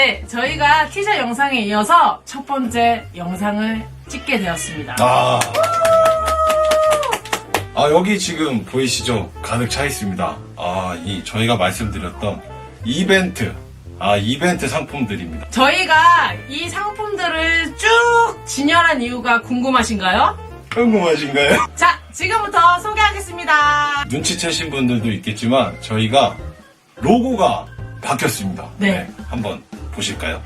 네, 저희가 티저 영상에 이어서 첫 번째 영상을 찍게 되었습니다. 아. 아, 여기 지금 보이시죠? 가득 차 있습니다. 아, 이, 저희가 말씀드렸던 이벤트. 아, 이벤트 상품들입니다. 저희가 이 상품들을 쭉 진열한 이유가 궁금하신가요? 궁금하신가요? 자, 지금부터 소개하겠습니다. 눈치채신 분들도 있겠지만, 저희가 로고가 바뀌었습니다. 네. 한번 보실까요?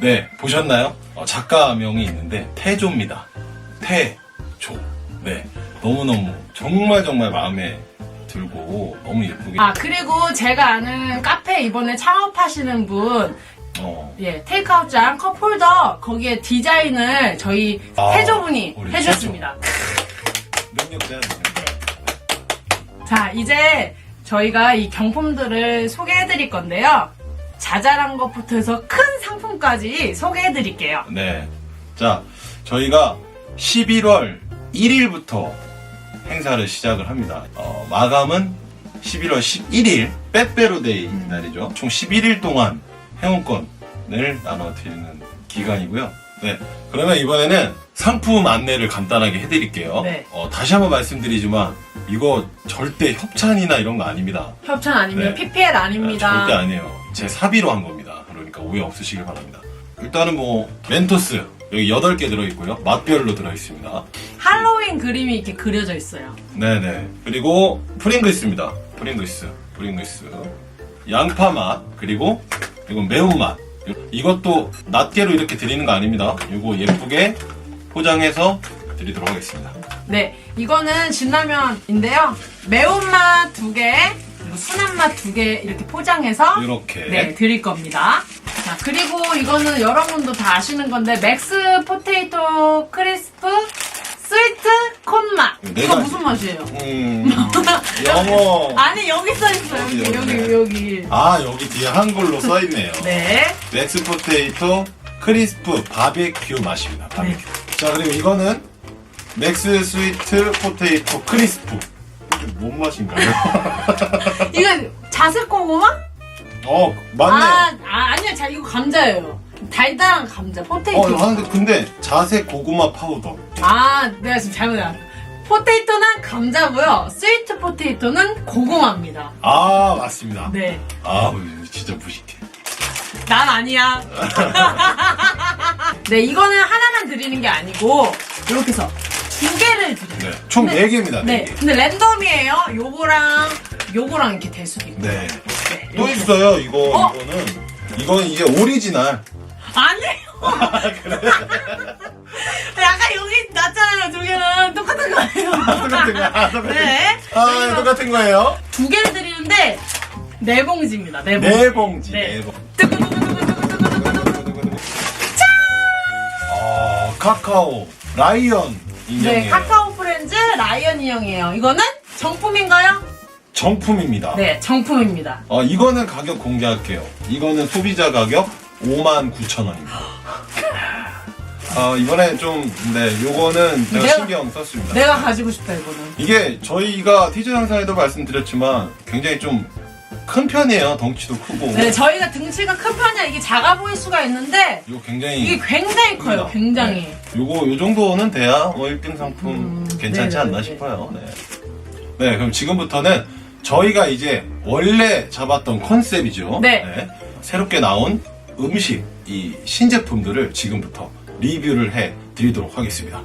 네, 보셨나요? 어, 작가명이 있는데, 태조입니다. 태조. 네. 너무너무, 정말 정말 마음에 들고, 너무 예쁘게. 아, 그리고 제가 아는 카페 이번에 창업하시는 분, 어, 예, 테이크아웃장 컵 홀더, 거기에 디자인을 저희 아, 태조분이 우리 해주셨습니다. 능력자. 자, 이제 저희가 이 경품들을 소개해 드릴 건데요. 자잘한 것부터 해서 큰 상품까지 소개해 드릴게요. 네. 자, 저희가 11월 1일부터 행사를 시작을 합니다. 어, 마감은 11월 11일, 빼빼로데이 날이죠. 총 11일 동안 회원권을 나눠드리는 기간이고요. 네. 그러면 이번에는 상품 안내를 간단하게 해드릴게요. 네. 어, 다시 한번 말씀드리지만, 이거 절대 협찬이나 이런 거 아닙니다. 협찬 아닙니다. 네. PPL 아닙니다. 절대 아니에요. 제 사비로 한 겁니다. 그러니까 오해 없으시길 바랍니다. 일단은 뭐 멘토스 여기 8개 들어있고요. 맛별로 들어있습니다. 할로윈 그림이 이렇게 그려져 있어요. 네네. 그리고 프링글스입니다. 프링글스. 프링글스. 양파 맛 그리고 이건 매운맛. 이것도 낱개로 이렇게 드리는 거 아닙니다. 이거 예쁘게 포장해서 드리도록 하겠습니다. 네, 이거는 진라면인데요. 매운맛 두 개, 그리고 순한맛 두 개 이렇게 포장해서 이렇게. 네, 드릴 겁니다. 자, 그리고 이거는 여러분도 다 아시는 건데 맥스 포테이토 크리스프 스위트 콘맛. 네 이거. 무슨 맛이에요? 음, 영어. 아니 여기 써 있어요. 여기 여기, 여기 여기. 여기. 아, 여기 뒤에 한글로 써있네요. 네. 맥스 포테이토 크리스프 바베큐 맛입니다. 바베큐. 자 그리고 이거는 맥스 스위트 포테이토 크리스프. 이게 뭔 맛인가요? 이건 자색 고구마? 어 맞네. 아, 아 아니야. 자 이거 감자예요. 달달한 감자 포테이토. 어 하는데 근데 자색 고구마 파우더. 아, 내가 지금 잘못 알았어. 포테이토는 감자고요. 스위트 포테이토는 고구마입니다. 아 맞습니다. 네. 아 진짜 무식해. 난 아니야. 네, 이거는 하나만 드리는 게 아니고 이렇게 해서 두 개를 드려요. 네. 총 네. 네 개입니다. 네. 네. 개. 근데 랜덤이에요. 요거랑 요거랑 이렇게 될 수도 있고. 네. 네, 또 이렇게. 있어요. 이거 어? 이거는 이거는 이제 오리지널. 아니에요. 약간 여기 났잖아요. 두 개는 똑같은 거예요. 똑같은 거. 아, 똑같은 네. 아 똑같은 거예요. 두 개를 드리는데 네 봉지입니다. 네 봉지. 네 봉지. 네. 네 봉지. 아, 카카오 라이언 인형이에요. 네, 카카오 프렌즈 라이언 인형이에요. 이거는 정품인가요? 정품입니다. 네, 정품입니다. 어, 이거는 가격 공개할게요. 이거는 소비자 가격 59,000원입니다. 어, 이번에 좀, 네, 요거는 제가 내가- 신경 썼습니다. 내가 가지고 싶다 이거는. 이게 저희가 티저 영상에도 말씀드렸지만 굉장히 좀 큰 편이에요. 덩치도 크고. 네, 저희가 등치가 큰 편이야. 이게 작아 보일 수가 있는데 이거 굉장히. 이게 굉장히 커요. 큽니다. 굉장히. 네. 요거, 요 정도는 돼야 뭐 1등 상품 음, 괜찮지 네네네. 않나 싶어요. 네. 네, 그럼 지금부터는 저희가 이제 원래 잡았던 컨셉이죠. 네. 새롭게 나온 음식, 이 신제품들을 지금부터 리뷰를 해 드리도록 하겠습니다.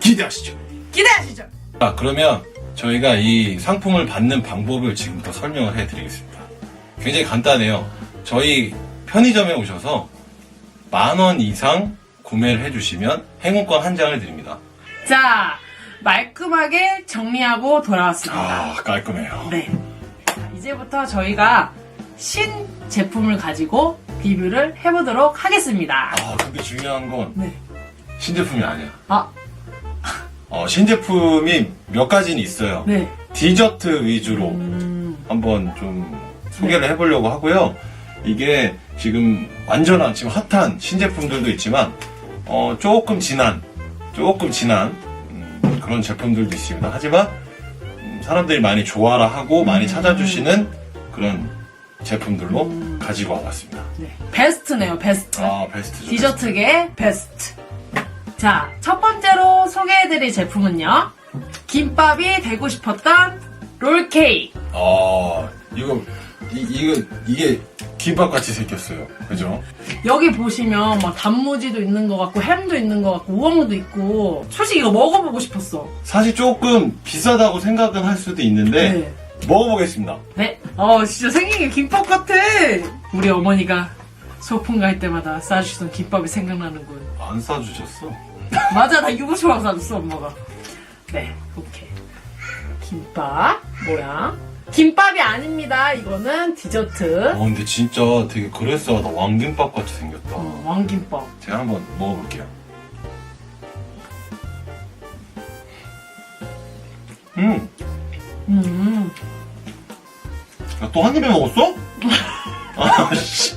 기대하시죠. 기대하시죠. 자, 그러면 저희가 이 상품을 받는 방법을 지금부터 설명을 해 드리겠습니다. 굉장히 간단해요. 저희 편의점에 오셔서 만 원 이상 구매를 해주시면 행운권 한 장을 드립니다. 자, 말끔하게 정리하고 돌아왔습니다. 아, 깔끔해요. 네. 자, 이제부터 저희가 신 제품을 가지고 리뷰를 해보도록 하겠습니다. 아, 근데 중요한 건 네. 신제품이 아니야. 아, 어, 신제품이 몇 가지는 있어요. 네. 디저트 위주로 음, 한번 좀 소개를 해보려고 하고요. 이게 지금 완전한, 지금 핫한 신제품들도 있지만, 어, 조금 진한, 조금 진한, 음, 그런 제품들도 있습니다. 하지만, 음, 음, 사람들이 많이 좋아라 하고 많이 찾아주시는 그런 제품들로 가지고 와봤습니다. 네. 베스트네요, 베스트. 아 베스트죠. 디저트계 베스트. 자, 첫 번째로 소개해드릴 제품은요. 김밥이 되고 싶었던 롤케이크. 아 이거 이, 이거 이게 김밥 같이 생겼어요. 그죠? 여기 보시면 막 단무지도 있는 것 같고 햄도 있는 것 같고 우엉도 있고 솔직히 이거 먹어보고 싶었어. 사실 조금 비싸다고 생각은 할 수도 있는데 네. 먹어보겠습니다. 네. 어 진짜 생긴 게 김밥 같아. 우리 어머니가 소풍 갈 때마다 싸주시던 김밥이 생각나는군. 안 싸주셨어? 맞아 나 유부초밥 사줬어 엄마가. 네. 오케이. 김밥 모양. 김밥이 아닙니다. 이거는 디저트. 어 근데 진짜 되게 그럴싸하다. 왕김밥 같이 생겼다. 어, 왕김밥. 제가 한번 먹어볼게요. 음, 음. 또한 입에 먹었어? 아, 씨.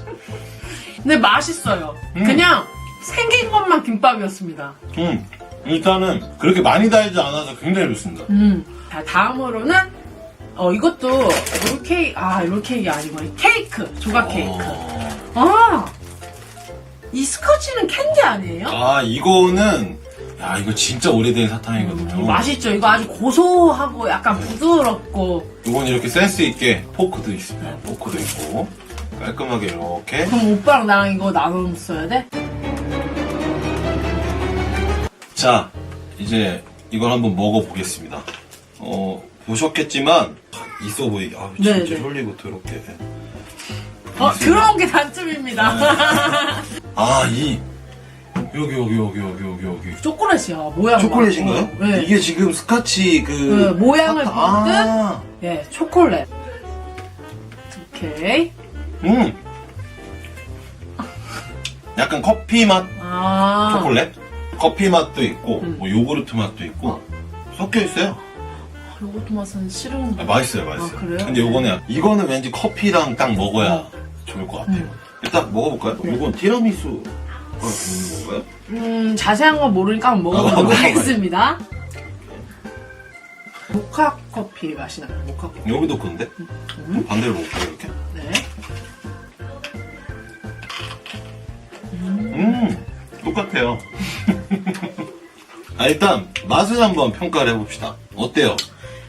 근데 맛있어요. 음. 그냥 생긴 것만 김밥이었습니다. 음, 일단은 그렇게 많이 달지 않아서 굉장히 좋습니다. 음. 자, 다음으로는 어 이것도 롤케이크 아 롤케이크 아니고 케이크 조각 케이크. 어. 아. 이 스커치는 캔디 아니에요? 아, 이거는, 야, 이거 진짜 오래된 사탕이거든요. 음, 맛있죠. 이거 아주 고소하고 약간 부드럽고. 이건 이렇게 센스 있게 포크도 있습니다. 포크도 있고 깔끔하게 이렇게. 그럼 오빠랑 나랑 이거 나눠 써야 돼? 자, 이제 이걸 한번 먹어보겠습니다. 어, 보셨겠지만 있어 보이게. 아, 진짜 네, 네. 흘리고 더럽게. 어, 들어온 게 단점입니다. 아, 이 여기 여기 여기 여기 여기 여기. 초콜릿이야. 모양. 초콜릿인가요? 네. 이게 지금 스카치 그 그 모양을 만든 아, 예, 초콜릿. 오케이. 음. 약간 커피 맛 아. 초콜릿? 커피 맛도 있고 음. 뭐 요구르트 맛도 있고 섞여 있어요. 요거트 맛은 싫은데. 아, 맛있어요, 맛있어요. 아, 그래요? 근데 요거는 이거는 왠지 커피랑 딱 먹어야 어. 좋을 것 같아요. 음. 일단 먹어볼까요? 네. 요건 티라미수 건가요? 음, 자세한 건 모르니까 한번 먹어보도록 아, 먹어봐요. 하겠습니다. 모카 커피 맛이 나요. 모카 커피. 여기도 그런데? 음. 반대로 먹을까요, 이렇게? 네. 음, 똑같아요. 아, 일단 맛을 한번 평가를 해봅시다. 어때요?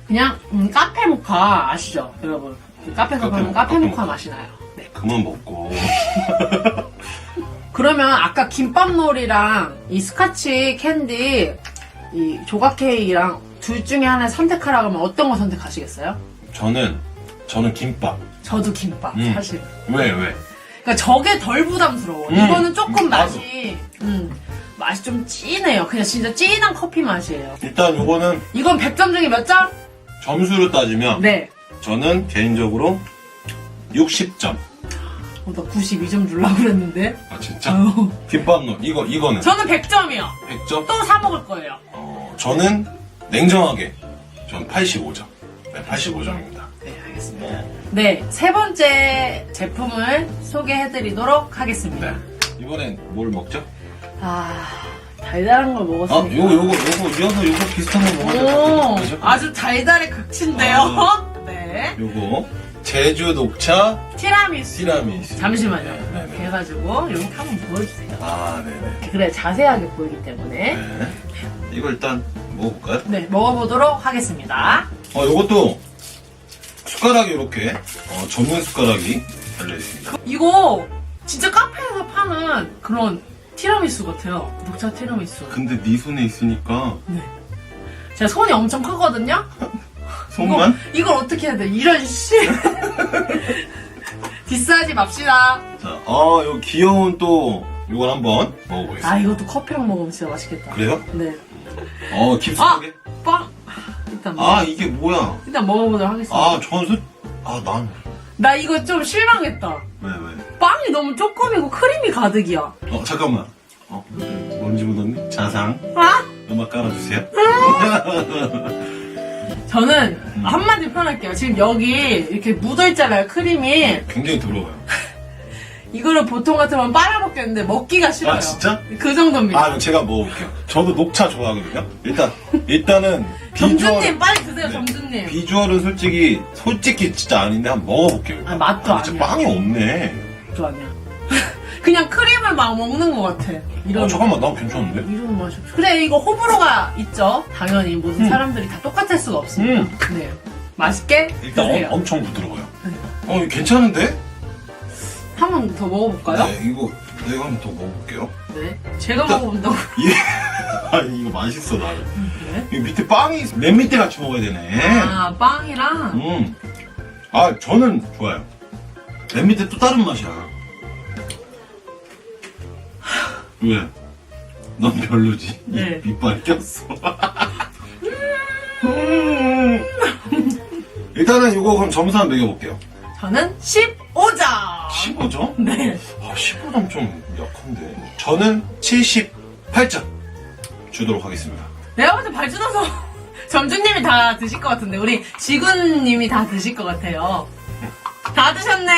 그냥 음, 카페 모카 아시죠, 여러분? 카페 카페 가면 모카, 카페 카페 모카 모카. 맛이 나요. 네. 그만 먹고. 그러면 아까 김밥놀이랑 이 스카치 캔디, 이 조각 케이크랑 둘 중에 하나 선택하라고 하면 어떤 거 선택하시겠어요? 저는, 저는 김밥. 저도 김밥, 음. 사실. 왜, 왜? 그러니까 저게 덜 부담스러워. 음. 이거는 조금. 맛이, 음, 맛이 좀 진해요. 그냥 진짜 진한 커피 맛이에요. 일단 요거는 이건 100점 중에 몇 점? 점수로 따지면 네. 저는 개인적으로 60점. 어, 나 92점 주려고 그랬는데. 아, 진짜? 아유. 김밥노 이거, 이거는 저는 100점이요. 100점? 또 사 먹을 거예요. 어, 저는 냉정하게 전 85점. 네, 85점입니다. 네, 알겠습니다. 네, 세 번째 제품을 소개해드리도록 하겠습니다. 네. 이번엔 뭘 먹죠? 아, 달달한 걸 아, 먹었으니까. 요거, 요거, 요거, 이어서 요거 비슷한 거 먹어야 오, 될것 같아요. 아주 달달의 극치인데요. 아. 네. 요거, 제주 녹차 티라미수. 티라미수. 잠시만요. 네, 네, 네. 그래가지고 이렇게 한번 보여주세요. 아, 네네. 그래 자세하게 보이기 때문에 네. 이거 일단 먹어볼까요? 네 먹어보도록 하겠습니다. 어, 요것도 숟가락이 이렇게, 어, 전문 숟가락이 달려있습니다. 이거 진짜 카페에서 파는 그런 티라미수 같아요. 녹차 티라미수. 근데 네 손에 있으니까, 제가 손이 엄청 크거든요. 손만? 이거, 이걸 어떻게 해야 돼? 이런 씨. 디스하지 맙시다. 자, 아, 요 귀여운 또, 요걸 한번 먹어보겠습니다. 아 이것도 커피랑 먹으면 진짜 맛있겠다. 그래요? 네. 어, 깊숙하게? 빵. 일단 먹- 아, 이게 뭐야? 일단 먹어보도록 하겠습니다. 아, 전수, 아, 난, 나 이거 좀 실망했다. 왜, 왜? 빵이 너무 조금이고 크림이 가득이야. 어, 잠깐만. 어, 뭔지 묻었니? 자상. 아? 음악 깔아주세요. 저는 음. 한마디 표현할게요. 지금 여기 이렇게 묻어 있잖아요, 크림이. 굉장히 더러워요. 이거를 보통 같으면 빨아먹겠는데 먹기가 싫어요. 아, 진짜? 그 정도입니다. 아, 그럼 제가 먹어볼게요. 저도 녹차 좋아하거든요. 일단, 일단은, 점주님 빨리 드세요, 점주님. 비주얼은 솔직히 솔직히 진짜 아닌데 한번 먹어볼게요. 일단. 아, 맛도 아니, 진짜. 빵이 없네. 저 아니야. 그냥 크림을 막 먹는 것 같아. 이런 어, 잠깐만 난 괜찮은데? 이런 맛이. 그래 이거 호불호가 있죠. 당연히 모든 음. 사람들이 다 똑같을 수가 없으니까. 음. 네. 맛있게 일단 드세요. 엄, 엄청 부드러워요. 네. 어 이거 괜찮은데? 한 번 더 먹어볼까요? 네 이거 내가 한번 더 먹어볼게요. 네. 제가 먹어본다고. 예. 아니 이거 맛있어 나는. 네. 이 밑에 빵이 맨 밑에 같이 먹어야 되네. 아 빵이랑 음. 아 저는 좋아요. 맨 밑에 또 다른 맛이야. 왜? 넌 별로지. 네. 입, 이빨 꼈어. 음. 일단은 이거 그럼 점수 한번 매겨볼게요. 저는 15점. 15점? 네. 아, 15점 좀 약한데. 저는 78점 주도록 하겠습니다. 내가 볼때 발주나서 점주님이 다 드실 것 같은데 우리 지구님이 다 드실 것 같아요. 다 드셨네.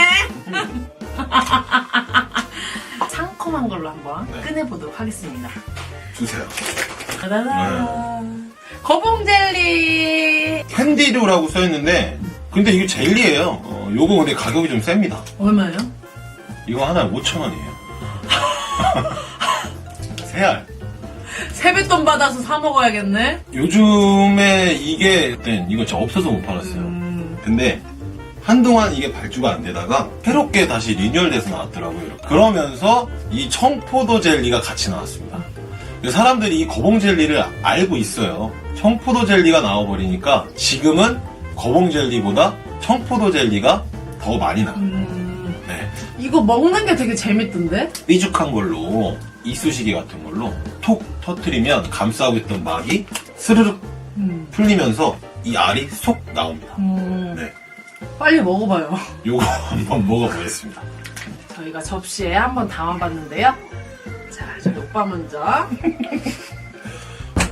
상큼한 걸로 한번 네. 꺼내보도록 하겠습니다. 주세요. 짜라라. 거봉 젤리 캔디류라고 써있는데, 근데 이거 젤리예요. 어, 요거 근데 가격이 좀 셉니다. 얼마예요? 이거 하나에 5천 원이에요. 세 알. 세뱃돈 받아서 사 먹어야겠네. 요즘에 이게, 네, 이거 진짜 없어서 못 팔았어요. 음, 근데, 한동안 이게 발주가 안 되다가, 새롭게 다시 리뉴얼돼서 나왔더라고요. 그러면서, 이 청포도 젤리가 같이 나왔습니다. 사람들이 이 거봉 젤리를 알고 있어요. 청포도 젤리가 나와버리니까, 지금은 거봉 젤리보다 청포도 젤리가 더 많이 나. 음, 네. 이거 먹는 게 되게 재밌던데? 삐죽한 걸로 이쑤시개 같은 걸로 톡 터트리면 감싸고 있던 막이 스르륵 음, 풀리면서 이 알이 쏙 나옵니다. 음, 네. 빨리 먹어봐요. 요거 한번 먹어보겠습니다. 저희가 접시에 한번 담아봤는데요. 자, 저희 오빠 먼저.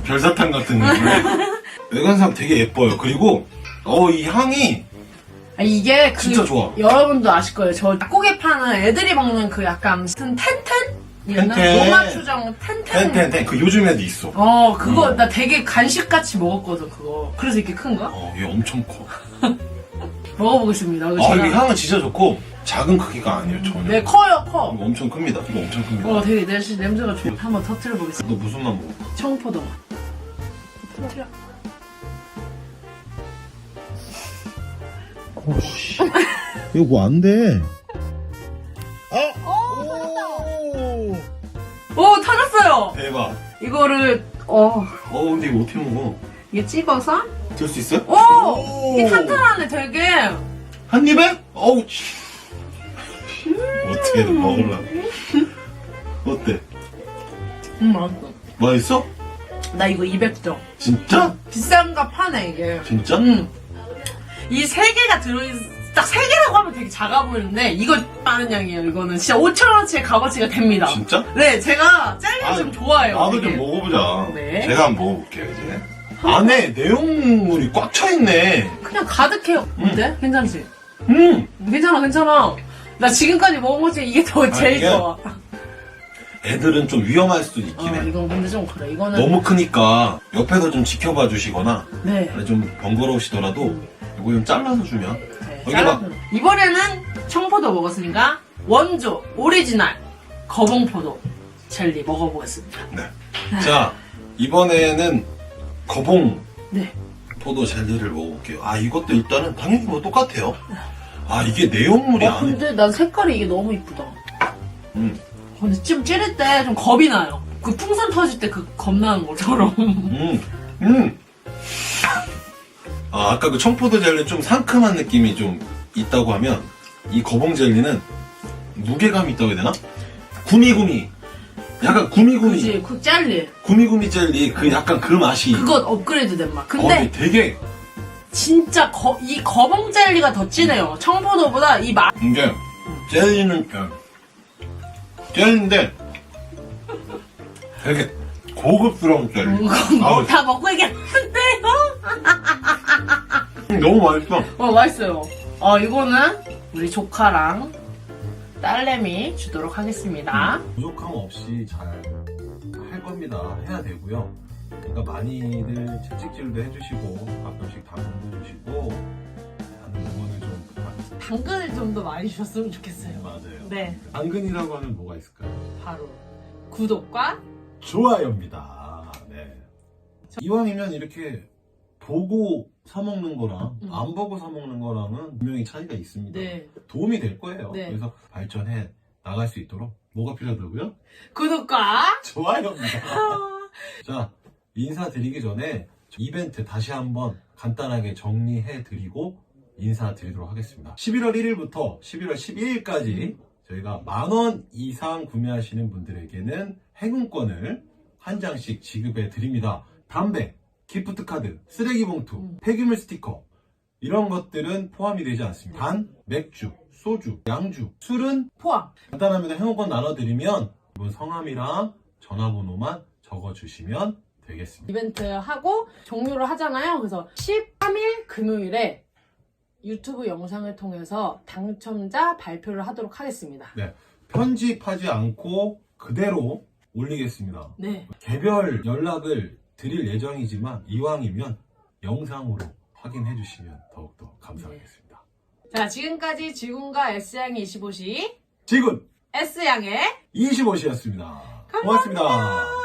별사탕 같은 느낌. 외관상 되게 예뻐요. 그리고 어 이 향이 아, 이게 그 진짜 좋아. 여러분도 아실 거예요. 저 닭고기 파는 애들이 먹는 그 약간 무슨 텐텐? 이랬나? 텐텐. 노마추정 텐텐. 텐텐텐 그 요즘에도 있어. 어, 그거 음. 나 되게 간식같이 먹었거든, 그거. 그래서 이렇게 큰가? 어, 얘 엄청 커. 먹어보겠습니다. 이거 아, 제가- 이게 향은 진짜 좋고 작은 크기가 아니에요, 전혀. 네, 커요, 커. 이거 엄청 큽니다. 이거 엄청 큽니다. 어, 되게 냄새, 냄새가 좋아. 한번 터트려 보겠습니다. 너 무슨 맛 먹어? 청포도 맛. 터트려. 오씨. 이거 뭐 안 돼. 아! 오! 오, 터졌어요! 대박. 이거를, 어, 어, 근데 이거 어떻게 먹어? 이게 찍어서. 들 수 있어요? 오! 이게 탄탄하네, 되게. 한 입에? 어우, 치. 어떻게든 먹으려고. 어때? 음, 맛있어. 맛있어? 나 이거 200점. 진짜? 비싼가 파네, 이게. 진짜? 음. 이 세 개가 들어있, 딱 세 개라고 하면 되게 작아 보이는데, 이거 많은 양이에요, 이거는. 진짜 5천 원치의 값어치가 됩니다. 진짜? 네, 제가 젤리를 아, 좀 좋아해요. 나도 되게. 좀 먹어보자. 네. 제가 한번 먹어볼게요, 이제. 안에 내용물이 꽉 차 있네. 그냥 가득해요. 어때? 괜찮지? 음! 괜찮아, 괜찮아. 나 지금까지 먹은 것 중에 이게 더 제일 이게 좋아. 애들은 좀 위험할 수도 어, 있긴 해. 이건 근데 좀 그래. 이거는. 너무 크니까 옆에서 좀 지켜봐 주시거나 네. 좀 번거로우시더라도 이거 좀 잘라서 주면 네, 여기 잘라서. 봐. 이번에는 청포도 먹었으니까, 원조, 오리지널, 거봉포도 젤리 먹어보겠습니다. 네. 자 이번에는 거봉 네. 포도 젤리를 먹어볼게요. 아 이것도 일단은 당연히 뭐 똑같아요. 아 이게 내용물이 어, 안에 근데 난 색깔이 이게 너무 이쁘다. 음, 근데 좀 찌를 때 좀 겁이 나요. 그 풍선 터질 때 그 겁나는 것처럼. 음, 음. 아 아까 그 청포도 젤리 좀 상큼한 느낌이 좀 있다고 하면 이 거봉 젤리는 무게감이 있다고 해야 되나? 구미구미. 약간 구미구미. 그지, 그 젤리. 구미구미 젤리 그 약간 그 맛이 그건 업그레이드 된 맛. 어, 근데 되게 진짜 거, 이 거봉 젤리가 더 진해요. 청포도보다 이 맛. 이게 젤리는 그냥 젤리인데 되게 고급스러운 젤리. 아우, 다 먹고 얘기하는데요? 너무 맛있어. 어, 맛있어요. 어, 이거는 우리 조카랑 딸내미 주도록 하겠습니다. 부족함 없이 잘 할 겁니다. 해야 되고요. 그러니까 많이들 채찍질도 해주시고 가끔씩 당근도 주시고 하는 응원을. 당근을 좀 더 많이 주셨으면 좋겠어요. 맞아요. 네, 당근이라고 하면 뭐가 있을까요? 바로 구독과 좋아요입니다. 네. 이왕이면 이렇게 보고 사 먹는 거랑 음. 안 보고 사 먹는 거랑은 분명히 차이가 있습니다. 네, 도움이 될 거예요. 네. 그래서 발전해 나갈 수 있도록 뭐가 필요하다고요? 구독과 좋아요입니다. 자, 인사드리기 전에 이벤트 다시 한번 간단하게 정리해 드리고 인사드리도록 하겠습니다. 11월 1일부터 11월 12일까지 저희가 만원 이상 구매하시는 분들에게는 행운권을 한 장씩 지급해 드립니다. 담배, 기프트 카드, 쓰레기 봉투, 음. 폐기물 스티커 이런 것들은 포함이 되지 않습니다. 단, 맥주, 소주, 양주, 술은 포함. 간단합니다. 행운권 나눠드리면 이분 성함이랑 전화번호만 적어주시면 되겠습니다. 이벤트 하고 종료를 하잖아요. 그래서 13일 금요일에 유튜브 영상을 통해서 당첨자 발표를 하도록 하겠습니다. 편집하지 않고 그대로 올리겠습니다. 네. 개별 연락을 드릴 예정이지만 이왕이면 영상으로 확인해 주시면 더욱더 감사하겠습니다. 자, 지금까지 지훈과 S양의 25시, 지금 S양의 25시였습니다. 감사합니다. 고맙습니다.